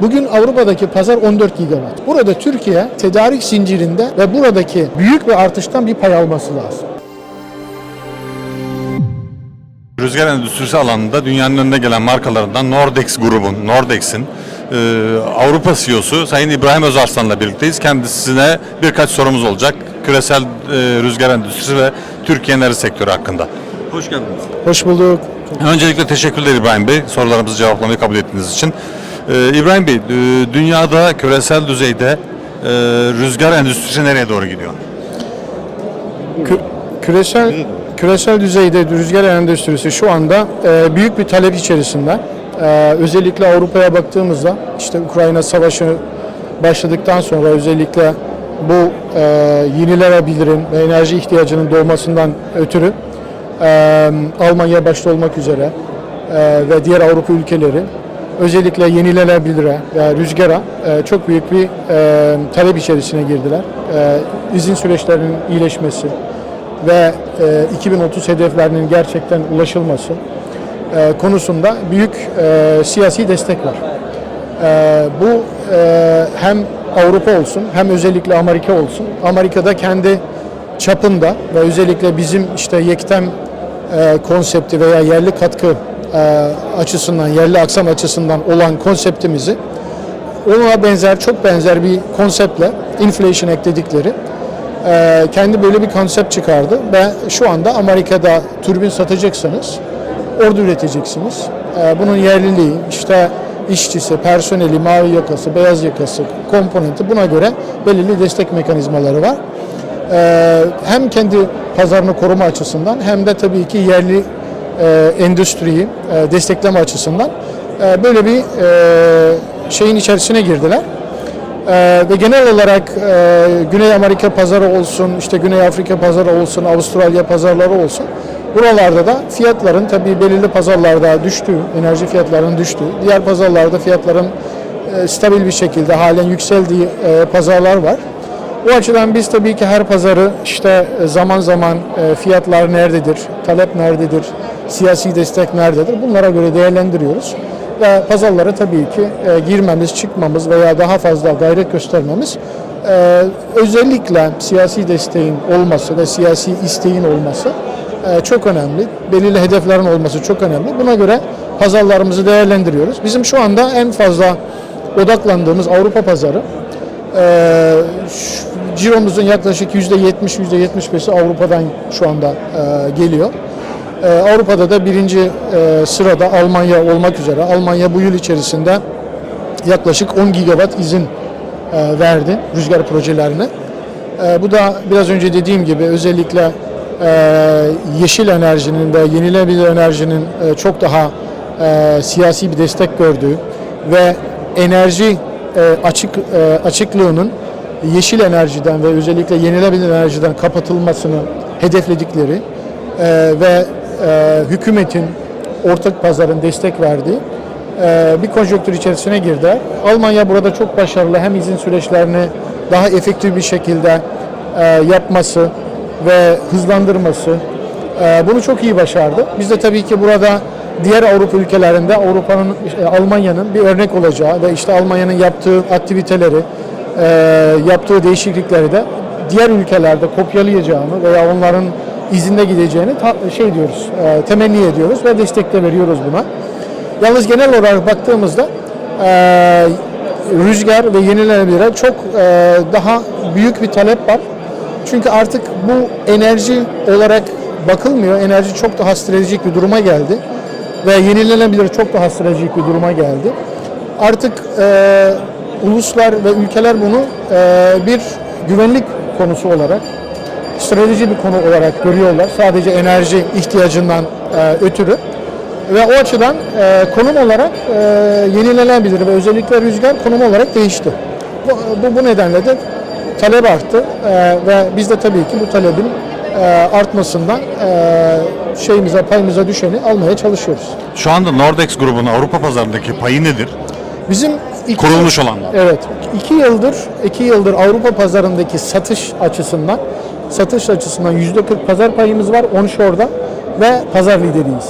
Bugün Avrupa'daki pazar 14 gigawatt. Burada Türkiye tedarik zincirinde ve buradaki büyük bir artıştan bir pay alması lazım. Rüzgar endüstrisi alanında dünyanın önüne gelen markalarından Nordex grubun, Nordex'in e, Avrupa CEO'su Sayın İbrahim Özarslan'la birlikteyiz. Kendisine birkaç sorumuz olacak. Küresel e, rüzgar endüstrisi ve Türkiye enerji sektörü hakkında. Hoş geldiniz. Hoş bulduk. Öncelikle teşekkürler İbrahim Bey. Sorularımızı cevaplamayı kabul ettiğiniz için. E, İbrahim Bey, dünyada küresel düzeyde e, rüzgar endüstrisi nereye doğru gidiyor? Kü- küresel küresel düzeyde rüzgar endüstrisi şu anda e, büyük bir talep içerisinde. E, özellikle Avrupa'ya baktığımızda işte Ukrayna Savaşı başladıktan sonra özellikle bu e, yenilenebilirin ve enerji ihtiyacının doğmasından ötürü e, Almanya başta olmak üzere e, ve diğer Avrupa ülkeleri özellikle yenilenebilire ve rüzgara e, çok büyük bir e, talep içerisine girdiler. E, izin süreçlerinin iyileşmesi ve e, 2030 hedeflerinin gerçekten ulaşılması e, konusunda büyük e, siyasi destek var. E, bu e, hem Avrupa olsun hem özellikle Amerika olsun. Amerika'da kendi çapında ve özellikle bizim işte yektem e, konsepti veya yerli katkı e, açısından, yerli aksam açısından olan konseptimizi ona benzer, çok benzer bir konseptle Inflation Act dedikleri e, kendi böyle bir konsept çıkardı ve şu anda Amerika'da türbin satacaksanız orada üreteceksiniz. E, bunun yerliliği, işte işçisi, personeli, mavi yakası, beyaz yakası, komponenti buna göre belirli destek mekanizmaları var. E, hem kendi pazarını koruma açısından hem de tabii ki yerli e, endüstriyi e, destekleme açısından e, böyle bir e, şeyin içerisine girdiler. Ee, ve genel olarak e, Güney Amerika pazarı olsun, işte Güney Afrika pazarı olsun, Avustralya pazarları olsun. Buralarda da fiyatların tabii belirli pazarlarda düştüğü, enerji fiyatlarının düştüğü, diğer pazarlarda fiyatların e, stabil bir şekilde halen yükseldiği e, pazarlar var. O açıdan biz tabii ki her pazarı işte e, zaman zaman e, fiyatlar nerededir, talep nerededir, siyasi destek nerededir bunlara göre değerlendiriyoruz. Ve pazarlara tabii ki e, girmemiz, çıkmamız veya daha fazla gayret göstermemiz özellikle siyasi desteğin olması ve siyasi isteğin olması çok önemli. Belirli hedeflerin olması çok önemli. Buna göre pazarlarımızı değerlendiriyoruz. Bizim şu anda en fazla odaklandığımız Avrupa pazarı şu- ciromuzun yaklaşık %70 %75'i Avrupa'dan şu anda e, geliyor. Ee, Avrupa'da da birinci e, sırada Almanya olmak üzere. Almanya bu yıl içerisinde yaklaşık 10 gigawatt izin e, verdi rüzgar projelerine. E, bu da biraz önce dediğim gibi özellikle e, yeşil enerjinin ve yenilenebilir enerjinin e, çok daha e, siyasi bir destek gördüğü ve enerji e, açık e, açıklığının yeşil enerjiden ve özellikle yenilenebilir enerjiden kapatılmasını hedefledikleri e, ve e, hükümetin ortak pazarın destek verdiği bir konjonktür içerisine girdi. Almanya burada çok başarılı hem izin süreçlerini daha efektif bir şekilde yapması ve hızlandırması bunu çok iyi başardı. Biz de tabii ki burada diğer Avrupa ülkelerinde Avrupa'nın e, Almanya'nın bir örnek olacağı ve işte Almanya'nın yaptığı aktiviteleri, e, yaptığı değişiklikleri de diğer ülkelerde kopyalayacağını veya onların izinde gideceğini şey diyoruz, e, temenni ediyoruz ve destek de veriyoruz buna. Yalnız genel olarak baktığımızda rüzgar ve yenilenebilire çok daha büyük bir talep var. Çünkü artık bu enerji olarak bakılmıyor. Enerji çok daha stratejik bir duruma geldi. Ve yenilenebilir çok daha stratejik bir duruma geldi. Artık e, uluslar ve ülkeler bunu e, bir güvenlik konusu olarak, strateji bir konu olarak görüyorlar. Sadece enerji ihtiyacından e, ötürü. Ve o açıdan e, konum olarak e, yenilenebilir ve özellikle rüzgar konum olarak değişti. Bu, bu, bu nedenle de talep arttı e, ve biz de tabii ki bu talebin artmasından e, şeyimize, payımıza düşeni almaya çalışıyoruz. Şu anda Nordex grubunun Avrupa pazarındaki payı nedir? Bizim iki, Kurulmuş olanlar. Evet, iki yıldır iki yıldır Avrupa pazarındaki satış açısından satış açısından yüzde 40 pazar payımız var onshor'da ve pazar lideriyiz.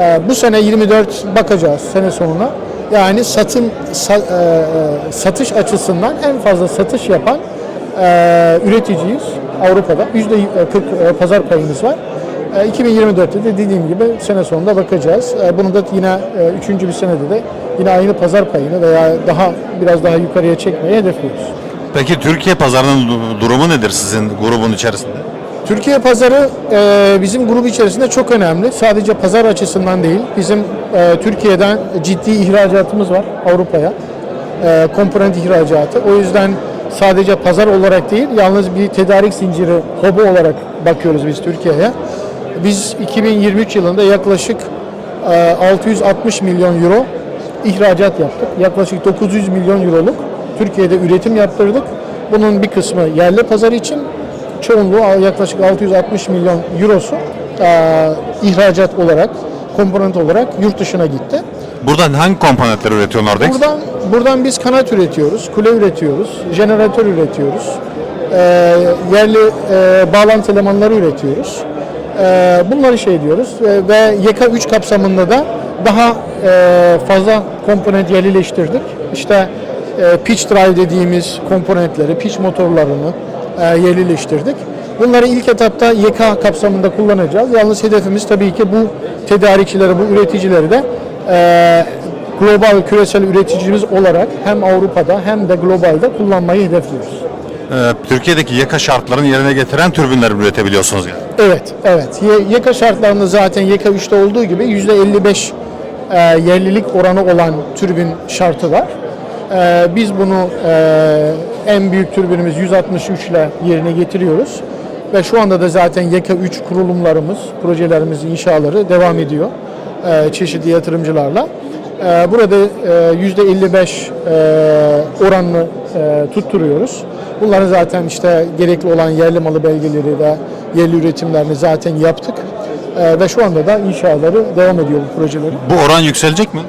Ee, bu sene 24 bakacağız sene sonuna. Yani satın sa- e, e, satış açısından en fazla satış yapan e, üreticiyiz Avrupa'da. Yüzde 40 e, pazar payımız var. E, 2024'te de dediğim gibi sene sonunda bakacağız. E, Bunu da yine e, üçüncü bir senede de yine aynı pazar payını veya daha biraz daha yukarıya çekmeyi hedefliyoruz. Peki Türkiye pazarının du- durumu nedir sizin grubun içerisinde? Türkiye pazarı e, bizim grup içerisinde çok önemli. Sadece pazar açısından değil. Bizim e, Türkiye'den ciddi ihracatımız var Avrupa'ya. E, komponent ihracatı. O yüzden sadece pazar olarak değil, yalnız bir tedarik zinciri, hobi olarak bakıyoruz biz Türkiye'ye. Biz 2023 yılında yaklaşık e, 660 milyon euro ihracat yaptık. Yaklaşık 900 milyon euroluk Türkiye'de üretim yaptırdık. Bunun bir kısmı yerli pazar için, çoğunluğu yaklaşık 660 milyon eurosu e, ihracat olarak, komponent olarak yurt dışına gitti. Buradan hangi komponentler üretiyor Nordex? Buradan buradan biz kanat üretiyoruz, kule üretiyoruz, jeneratör üretiyoruz, e, yerli e, bağlantı elemanları üretiyoruz. E, bunları şey diyoruz ve, ve YK3 kapsamında da daha e, fazla komponent yerlileştirdik. İşte e, pitch drive dediğimiz komponentleri, pitch motorlarını e, yerlileştirdik. Bunları ilk etapta YK kapsamında kullanacağız. Yalnız hedefimiz tabii ki bu tedarikçileri, bu üreticileri de e, global küresel üreticimiz olarak hem Avrupa'da hem de globalde kullanmayı hedefliyoruz. Ee, Türkiye'deki yaka şartlarını yerine getiren türbinler üretebiliyorsunuz yani. Evet, evet. Y- YK şartlarında zaten YK 3'te olduğu gibi %55 e, yerlilik oranı olan türbin şartı var. E, biz bunu e, en büyük türbinimiz 163 ile yerine getiriyoruz. Ve şu anda da zaten YK 3 kurulumlarımız, projelerimiz, inşaları devam ediyor e, çeşitli yatırımcılarla. E, burada e, %55 e, oranını e, tutturuyoruz. Bunları zaten işte gerekli olan yerli malı belgeleri ve yerli üretimlerini zaten yaptık. E, ve şu anda da inşaatları devam ediyor bu projelerin. Bu oran yükselecek mi?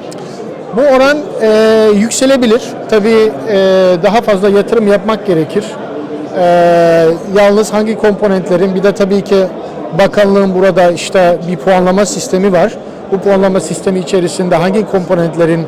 Bu oran e, yükselebilir. Tabii e, daha fazla yatırım yapmak gerekir. E, yalnız hangi komponentlerin bir de tabii ki bakanlığın burada işte bir puanlama sistemi var. Bu puanlama sistemi içerisinde hangi komponentlerin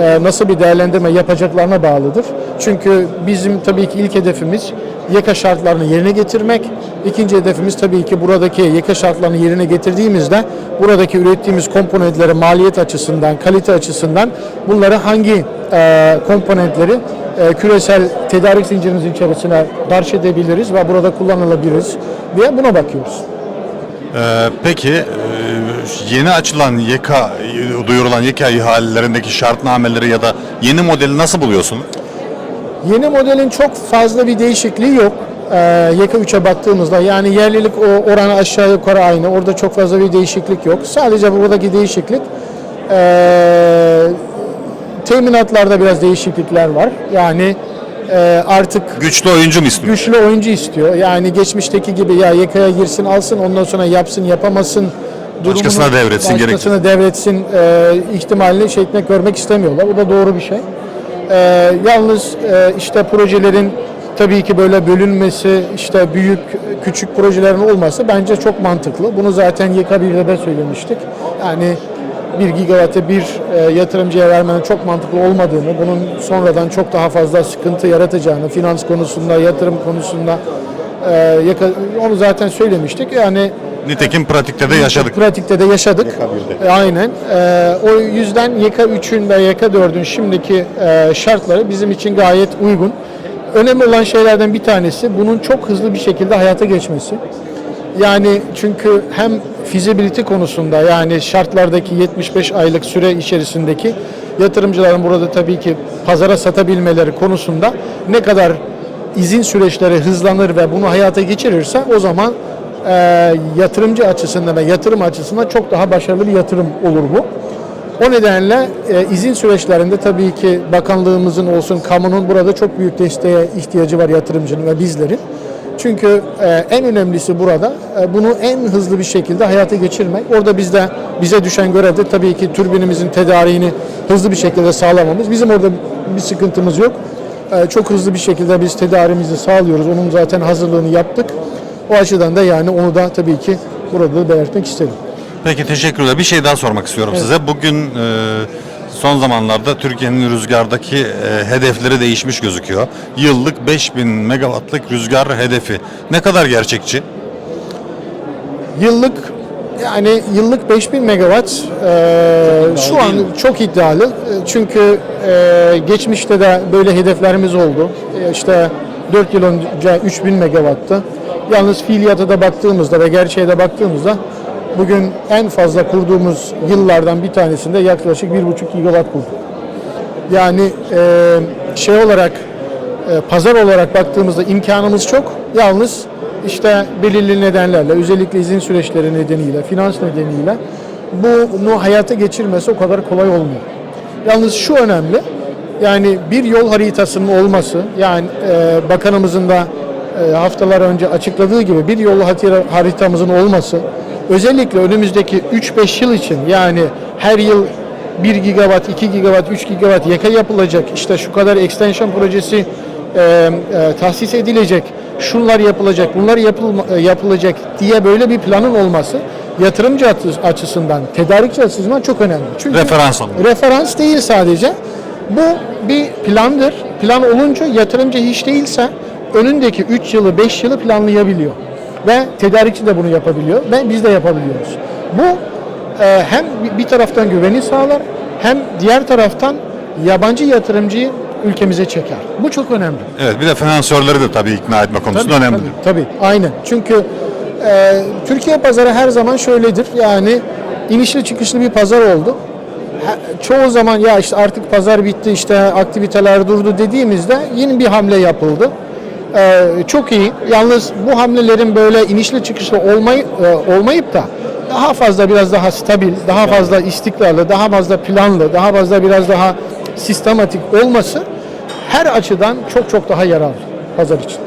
e, nasıl bir değerlendirme yapacaklarına bağlıdır. Çünkü bizim tabii ki ilk hedefimiz YK şartlarını yerine getirmek. İkinci hedefimiz tabii ki buradaki YK şartlarını yerine getirdiğimizde buradaki ürettiğimiz komponentleri maliyet açısından, kalite açısından bunları hangi e, komponentleri e, küresel tedarik zincirimizin içerisine darş edebiliriz ve burada kullanılabiliriz diye buna bakıyoruz. Ee, peki e, yeni açılan YK, duyurulan YK ihalelerindeki şartnameleri ya da yeni modeli nasıl buluyorsunuz? Yeni modelin çok fazla bir değişikliği yok. Ee, YK3'e baktığımızda yani yerlilik oranı aşağı yukarı aynı. Orada çok fazla bir değişiklik yok. Sadece buradaki değişiklik ee, teminatlarda biraz değişiklikler var. Yani ee, artık Güçlü oyuncu mu istiyor? güçlü oyuncu istiyor. Yani geçmişteki gibi ya YK'ya girsin alsın ondan sonra yapsın yapamasın durumunu Başkasına devretsin, başkasına devretsin e, ihtimalini etmek görmek istemiyorlar. Bu da doğru bir şey. E, yalnız e, işte projelerin tabii ki böyle bölünmesi, işte büyük küçük projelerin olması bence çok mantıklı. Bunu zaten YK1'de de söylemiştik. Yani 1 gigawattı bir e, yatırımcıya vermenin çok mantıklı olmadığını, bunun sonradan çok daha fazla sıkıntı yaratacağını, finans konusunda, yatırım konusunda e, yaka- onu zaten söylemiştik. Yani Nitekim pratikte de yaşadık. Pratikte de yaşadık. E, aynen. E, o yüzden YK3'ün ve YK4'ün şimdiki e, şartları bizim için gayet uygun. Önemli olan şeylerden bir tanesi bunun çok hızlı bir şekilde hayata geçmesi. Yani çünkü hem feasibility konusunda yani şartlardaki 75 aylık süre içerisindeki yatırımcıların burada tabii ki pazara satabilmeleri konusunda ne kadar izin süreçleri hızlanır ve bunu hayata geçirirse o zaman e, yatırımcı açısından ve yatırım açısından çok daha başarılı bir yatırım olur bu. O nedenle e, izin süreçlerinde tabii ki bakanlığımızın olsun, kamunun burada çok büyük desteğe ihtiyacı var yatırımcının ve bizlerin. Çünkü e, en önemlisi burada e, bunu en hızlı bir şekilde hayata geçirmek. Orada bizde bize düşen görev de tabii ki türbinimizin tedariğini hızlı bir şekilde sağlamamız. Bizim orada bir sıkıntımız yok. E, çok hızlı bir şekilde biz tedarimizi sağlıyoruz. Onun zaten hazırlığını yaptık. O açıdan da yani onu da tabii ki burada da belirtmek isterim. Peki teşekkürler. Bir şey daha sormak istiyorum size. Bugün e, son zamanlarda Türkiye'nin rüzgardaki e, hedefleri değişmiş gözüküyor. Yıllık 5000 megawattlık rüzgar hedefi. Ne kadar gerçekçi? Yıllık yani yıllık 5000 megawatt e, şu an çok iddialı. E, Çünkü e, geçmişte de böyle hedeflerimiz oldu. E, işte 4 yıl önce 3000 megawattı. Yalnız fiiliyata da baktığımızda ve gerçeğe de baktığımızda bugün en fazla kurduğumuz yıllardan bir tanesinde yaklaşık 1,5 gigawatt kurduk. Yani e, şey olarak e, pazar olarak baktığımızda imkanımız çok. Yalnız işte belirli nedenlerle özellikle izin süreçleri nedeniyle, finans nedeniyle bunu hayata geçirmesi o kadar kolay olmuyor. Yalnız şu önemli. Yani bir yol haritasının olması, yani e, bakanımızın da e, haftalar önce açıkladığı gibi bir yol harita- haritamızın olması, özellikle önümüzdeki 3-5 yıl için yani her yıl 1 gigawatt, 2 gigawatt, 3 gigawatt yaka yapılacak, işte şu kadar extension projesi e, e, tahsis edilecek, şunlar yapılacak, bunlar yapılma, e, yapılacak diye böyle bir planın olması yatırımcı açı- açısından, tedarikçi açısından çok önemli. Çünkü Referans alın. referans değil sadece. Bu bir plandır. Plan olunca yatırımcı hiç değilse önündeki 3 yılı 5 yılı planlayabiliyor. Ve tedarikçi de bunu yapabiliyor ve biz de yapabiliyoruz. Bu e, hem bir- taraftan güveni sağlar hem diğer taraftan yabancı yatırımcıyı ülkemize çeker. Bu çok önemli. Evet bir de finansörleri de tabii ikna etme konusunda önemli. Tabii, tabii, aynen. Çünkü e, Türkiye pazarı her zaman şöyledir. Yani inişli çıkışlı bir pazar oldu. Çoğu zaman ya işte artık pazar bitti, işte aktiviteler durdu dediğimizde yeni bir hamle yapıldı. E, çok iyi. Yalnız bu hamlelerin böyle inişli çıkışlı olmay, e, olmayıp da daha fazla biraz daha stabil, daha fazla istikrarlı, daha fazla planlı, daha fazla biraz daha sistematik olması her açıdan çok çok daha yararlı pazar için.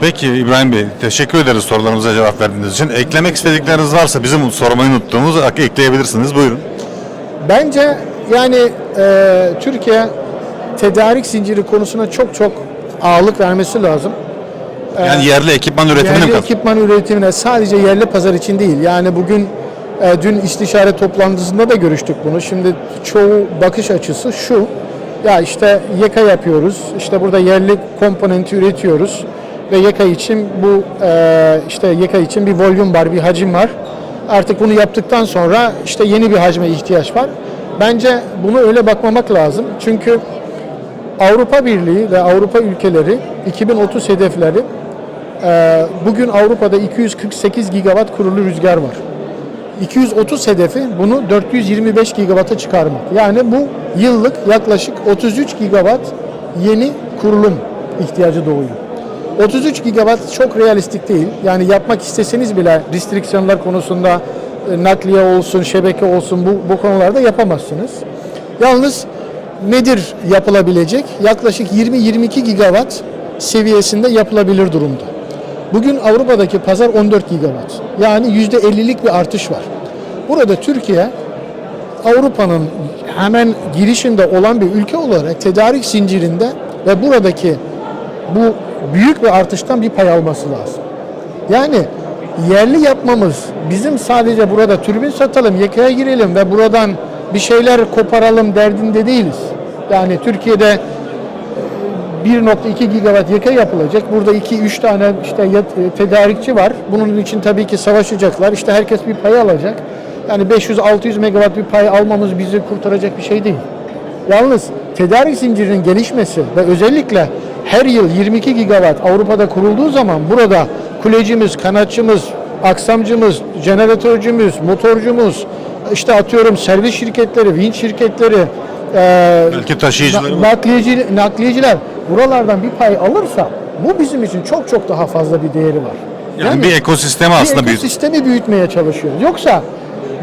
Peki İbrahim Bey teşekkür ederiz sorularımıza cevap verdiğiniz için. Eklemek istedikleriniz varsa bizim sormayı unuttuğumuz ekleyebilirsiniz. Buyurun. Bence yani e, Türkiye tedarik zinciri konusuna çok çok ağırlık vermesi lazım. Yani yerli ekipman üretimine mi Yerli ekipman üretimine sadece yerli pazar için değil. Yani bugün e, dün istişare toplantısında da görüştük bunu. Şimdi çoğu bakış açısı şu. Ya işte yaka yapıyoruz. işte burada yerli komponenti üretiyoruz ve yaka için bu e, işte yaka için bir volüm var, bir hacim var. Artık bunu yaptıktan sonra işte yeni bir hacme ihtiyaç var. Bence bunu öyle bakmamak lazım. Çünkü Avrupa Birliği ve Avrupa ülkeleri 2030 hedefleri ee, bugün Avrupa'da 248 gigawatt kurulu rüzgar var. 230 hedefi bunu 425 gigawatt'a çıkarmak. Yani bu yıllık yaklaşık 33 gigawatt yeni kurulum ihtiyacı doğuyor. 33 gigawatt çok realistik değil. Yani yapmak isteseniz bile restriksiyonlar konusunda e, nakliye olsun, şebeke olsun bu, bu konularda yapamazsınız. Yalnız nedir yapılabilecek? Yaklaşık 20-22 gigawatt seviyesinde yapılabilir durumda. Bugün Avrupa'daki pazar 14 gigawatt. Yani %50'lik bir artış var. Burada Türkiye Avrupa'nın hemen girişinde olan bir ülke olarak tedarik zincirinde ve buradaki bu büyük bir artıştan bir pay alması lazım. Yani yerli yapmamız bizim sadece burada türbin satalım, yakaya girelim ve buradan bir şeyler koparalım derdinde değiliz. Yani Türkiye'de 1.2 gigawatt yaka yapılacak. Burada 2-3 tane işte e, tedarikçi var. Bunun için tabii ki savaşacaklar. İşte herkes bir pay alacak. Yani 500-600 megawatt bir pay almamız bizi kurtaracak bir şey değil. Yalnız tedarik zincirinin gelişmesi ve özellikle her yıl 22 gigawatt Avrupa'da kurulduğu zaman burada kulecimiz, kanatçımız, aksamcımız, jeneratörcümüz, motorcumuz, işte atıyorum servis şirketleri, vinç şirketleri, e, Belki taşıyıcıları Na- nakliyeci, nakliyeciler buralardan bir pay alırsa bu bizim için çok çok daha fazla bir değeri var. Yani bir ekosistemi aslında bir büyüt. ekosistemi büyütmeye çalışıyoruz. Yoksa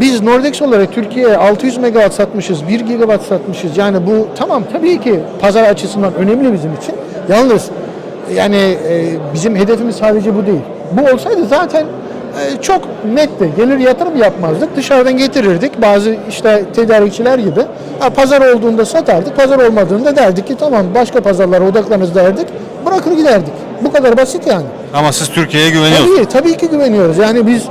biz Nordex olarak Türkiye'ye 600 megawatt satmışız, 1 gigawatt satmışız. Yani bu tamam tabii ki pazar açısından önemli bizim için. Yalnız yani e, bizim hedefimiz sadece bu değil. Bu olsaydı zaten çok netti. Gelir yatırım yapmazdık. Dışarıdan getirirdik. Bazı işte tedarikçiler gibi. Ha, pazar olduğunda satardık. Pazar olmadığında derdik ki tamam başka pazarlara odaklanırız derdik. Bırakır giderdik. Bu kadar basit yani. Ama siz Türkiye'ye güveniyorsunuz. Tabii, tabii ki güveniyoruz. Yani biz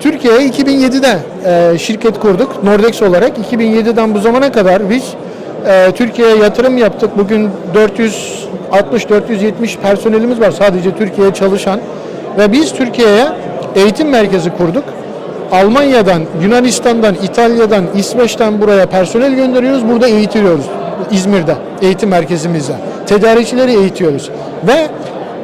Türkiye'ye 2007'de e, şirket kurduk Nordex olarak. 2007'den bu zamana kadar biz e, Türkiye'ye yatırım yaptık. Bugün 460-470 personelimiz var sadece Türkiye'ye çalışan. Ve biz Türkiye'ye eğitim merkezi kurduk. Almanya'dan, Yunanistan'dan, İtalya'dan, İsveç'ten buraya personel gönderiyoruz. Burada eğitiliyoruz. İzmir'de, eğitim merkezimizde. Tedarikçileri eğitiyoruz. Ve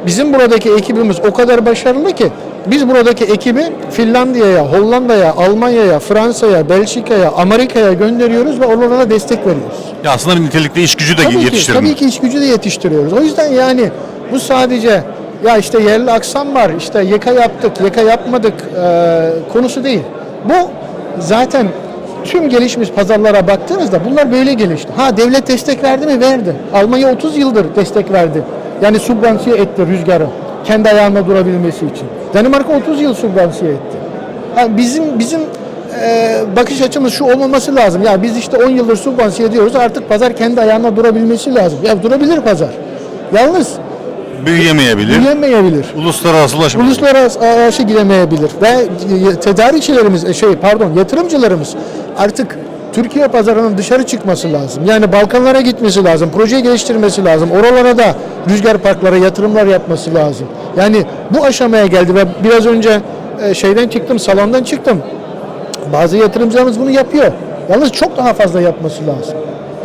bizim buradaki ekibimiz o kadar başarılı ki biz buradaki ekibi Finlandiya'ya, Hollanda'ya, Almanya'ya, Fransa'ya, Belçika'ya, Amerika'ya gönderiyoruz ve oralara destek veriyoruz. Ya aslında nitelikli iş gücü de Tabii yetiştirme. tabii ki iş gücü de yetiştiriyoruz. O yüzden yani bu sadece ya işte yerli aksam var, işte yaka yaptık, yaka yapmadık e, konusu değil. Bu zaten tüm gelişmiş pazarlara baktığınızda bunlar böyle gelişti. Ha devlet destek verdi mi? Verdi. Almanya 30 yıldır destek verdi. Yani subvansiye etti rüzgarı kendi ayağında durabilmesi için. Danimarka 30 yıl subvansiye etti. Ha, bizim bizim e, bakış açımız şu olmaması lazım. Ya biz işte 10 yıldır subvansiye ediyoruz. Artık pazar kendi ayağına durabilmesi lazım. Ya durabilir pazar. Yalnız Büyüyemeyebilir. büyüyemeyebilir. Uluslararası ulaşım. Uluslararası araşı gidemeyebilir ve e, tedarikçilerimiz e, şey pardon yatırımcılarımız artık Türkiye pazarının dışarı çıkması lazım. Yani Balkanlara gitmesi lazım, proje geliştirmesi lazım. Oralara da rüzgar parklara yatırımlar yapması lazım. Yani bu aşamaya geldi ve biraz önce e, şeyden çıktım, salondan çıktım. Bazı yatırımcılarımız bunu yapıyor. Yalnız çok daha fazla yapması lazım.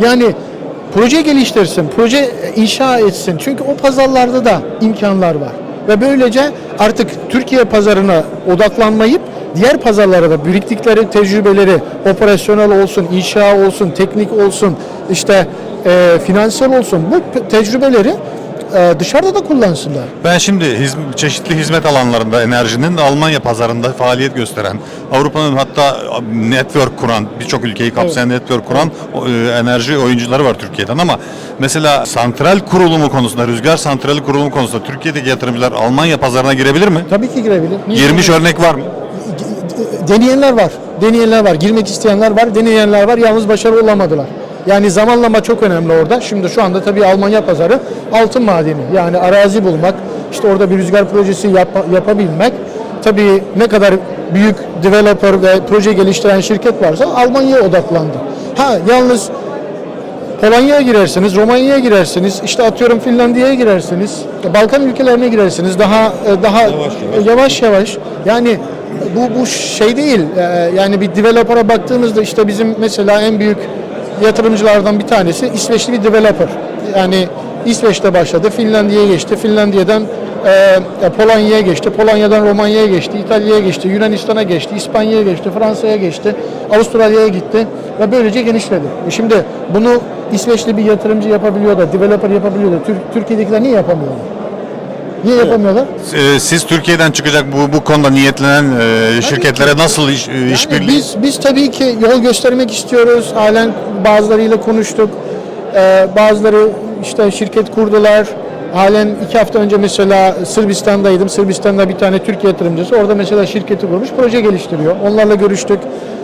Yani proje geliştirsin, proje inşa etsin. Çünkü o pazarlarda da imkanlar var. Ve böylece artık Türkiye pazarına odaklanmayıp diğer pazarlara da biriktikleri tecrübeleri operasyonel olsun, inşa olsun, teknik olsun, işte e, finansal olsun bu tecrübeleri e, dışarıda da kullansınlar. Ben şimdi hizm- çeşitli hizmet alanlarında enerjinin Almanya pazarında faaliyet gösteren, Avrupa'nın hatta network kuran, birçok ülkeyi kapsayan network kuran e, enerji oyuncuları var Türkiye'den ama mesela santral kurulumu konusunda, rüzgar santrali kurulumu konusunda Türkiye'deki yatırımcılar Almanya pazarına girebilir mi? Tabii ki girebilir. Niye Girmiş örnek var mı? deneyenler var. Deneyenler var. Girmek isteyenler var. Deneyenler var. Yalnız başarılı olamadılar. Yani zamanlama çok önemli orada. Şimdi şu anda tabii Almanya pazarı altın madeni. Yani arazi bulmak, işte orada bir rüzgar projesi yap- yapabilmek. Tabii ne kadar büyük developer ve proje geliştiren şirket varsa Almanya'ya odaklandı. Ha yalnız Polonya'ya girersiniz, Romanya'ya girersiniz, işte atıyorum Finlandiya'ya girersiniz, Balkan ülkelerine girersiniz. Daha daha yavaş yavaş. Yani bu bu şey değil. Ee, Yani bir developer'a baktığımızda işte bizim mesela en büyük yatırımcılardan bir tanesi İsveçli bir developer. Yani İsveç'te başladı, Finlandiya'ya geçti, Finlandiya'dan e, Polonya'ya geçti, Polonya'dan Romanya'ya geçti, İtalya'ya geçti, Yunanistan'a geçti, İspanya'ya geçti, Fransa'ya geçti, Avustralya'ya gitti ve böylece genişledi. E Şimdi bunu İsveçli bir yatırımcı yapabiliyor da, developer yapabiliyor da, Tür- Türkiye'dekiler niye yapamıyorlar? Niye yapamıyorlar? E, Siz Türkiye'den çıkacak bu bu konuda niyetlenen e, şirketlere nasıl iş, e, işbirliği? biz biz tabii ki yol göstermek istiyoruz. Halen bazılarıyla konuştuk. Ee, bazıları işte şirket kurdular. Halen iki hafta önce mesela Sırbistan'daydım. Sırbistan'da bir tane Türkiye yatırımcısı orada mesela şirketi kurmuş, proje geliştiriyor. Onlarla görüştük.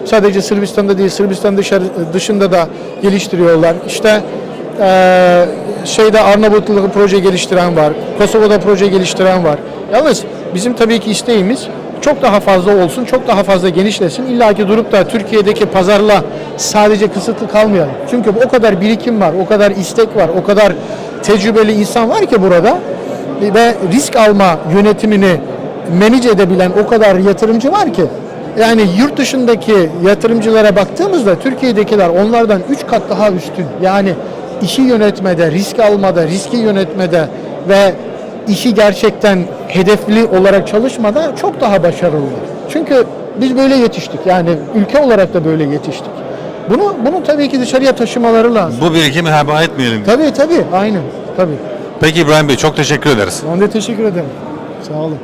Sadece Sırbistan'da değil, Sırbistan dışarı, dışında da geliştiriyorlar. İşte eee şeyde Arnavutluk'ta proje geliştiren var. Kosova'da proje geliştiren var. Yalnız bizim tabii ki isteğimiz çok daha fazla olsun, çok daha fazla genişlesin. İlla ki durup da Türkiye'deki pazarla sadece kısıtlı kalmayalım. Çünkü o kadar birikim var, o kadar istek var, o kadar tecrübeli insan var ki burada ve risk alma yönetimini manage edebilen o kadar yatırımcı var ki yani yurt dışındaki yatırımcılara baktığımızda Türkiye'dekiler onlardan 3 kat daha üstün. Yani işi yönetmede, risk almada, riski yönetmede ve işi gerçekten hedefli olarak çalışmada çok daha başarılılar. Çünkü biz böyle yetiştik. Yani ülke olarak da böyle yetiştik. Bunu bunu tabii ki dışarıya taşımaları lazım. Bu birikimi heba etmeyelim. Tabii tabii. Aynen. Tabii. Peki İbrahim Bey çok teşekkür ederiz. Ben de teşekkür ederim. Sağ olun.